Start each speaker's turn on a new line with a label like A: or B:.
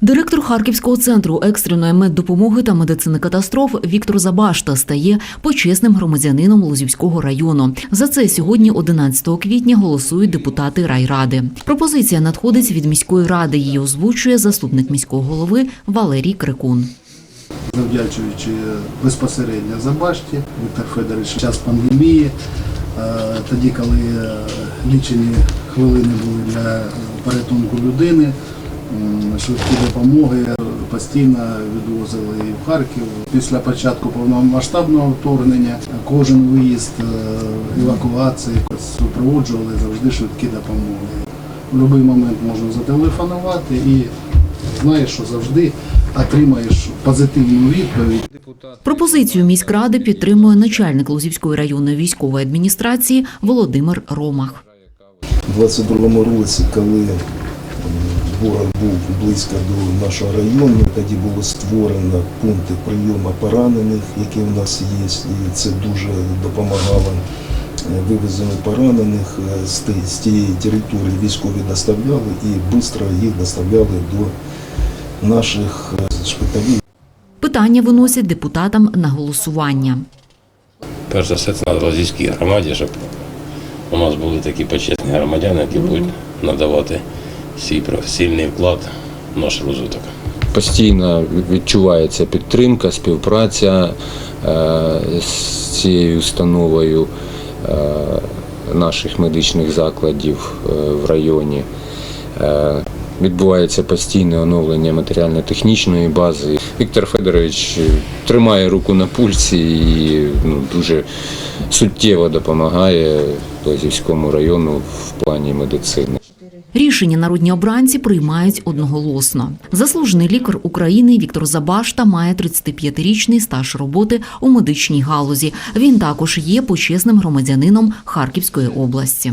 A: Директор Харківського центру екстреної меддопомоги та медицини катастроф Віктор Забашта стає почесним громадянином Лозівського району. За це сьогодні, 11 квітня, голосують депутати райради. Пропозиція надходить від міської ради. Її озвучує заступник міського голови Валерій Крикун.
B: завдячуючи безпосередньо Забашті, Віктор Федорович, час пандемії, е, тоді, коли е, лічені хвилини були для порятунку людини, швидкі допомоги постійно відвозили і в Харків. Після початку повномасштабного вторгнення кожен виїзд е, евакуації супроводжували завжди швидкі допомоги. В будь-який момент можна зателефонувати і знаєш, що завжди отримаєш позитивну відповідь.
A: Пропозицію міськради підтримує начальник Лозівської районної військової адміністрації Володимир Ромах.
C: У 22-му році, коли ворог був близько до нашого району, тоді було створено пункти прийому поранених, які у нас є, і це дуже допомагало. Е, Вивезено поранених е, з тієї території військові доставляли і швидко їх доставляли до наших е, шпиталів.
A: Питання виносять депутатам на голосування.
D: Перш за все, це на Лозівській громаді, щоб у нас були такі почесні громадяни, які будуть надавати свій професійний вклад в наш розвиток.
E: Постійно відчувається підтримка, співпраця е, з цією установою е, наших медичних закладів е, в районі. Відбувається постійне оновлення матеріально-технічної бази. Віктор Федорович тримає руку на пульсі і ну, дуже суттєво допомагає Лозівському району в плані медицини.
A: Рішення народні обранці приймають одноголосно. Заслужений лікар України Віктор Забашта має 35-річний стаж роботи у медичній галузі. Він також є почесним громадянином Харківської області.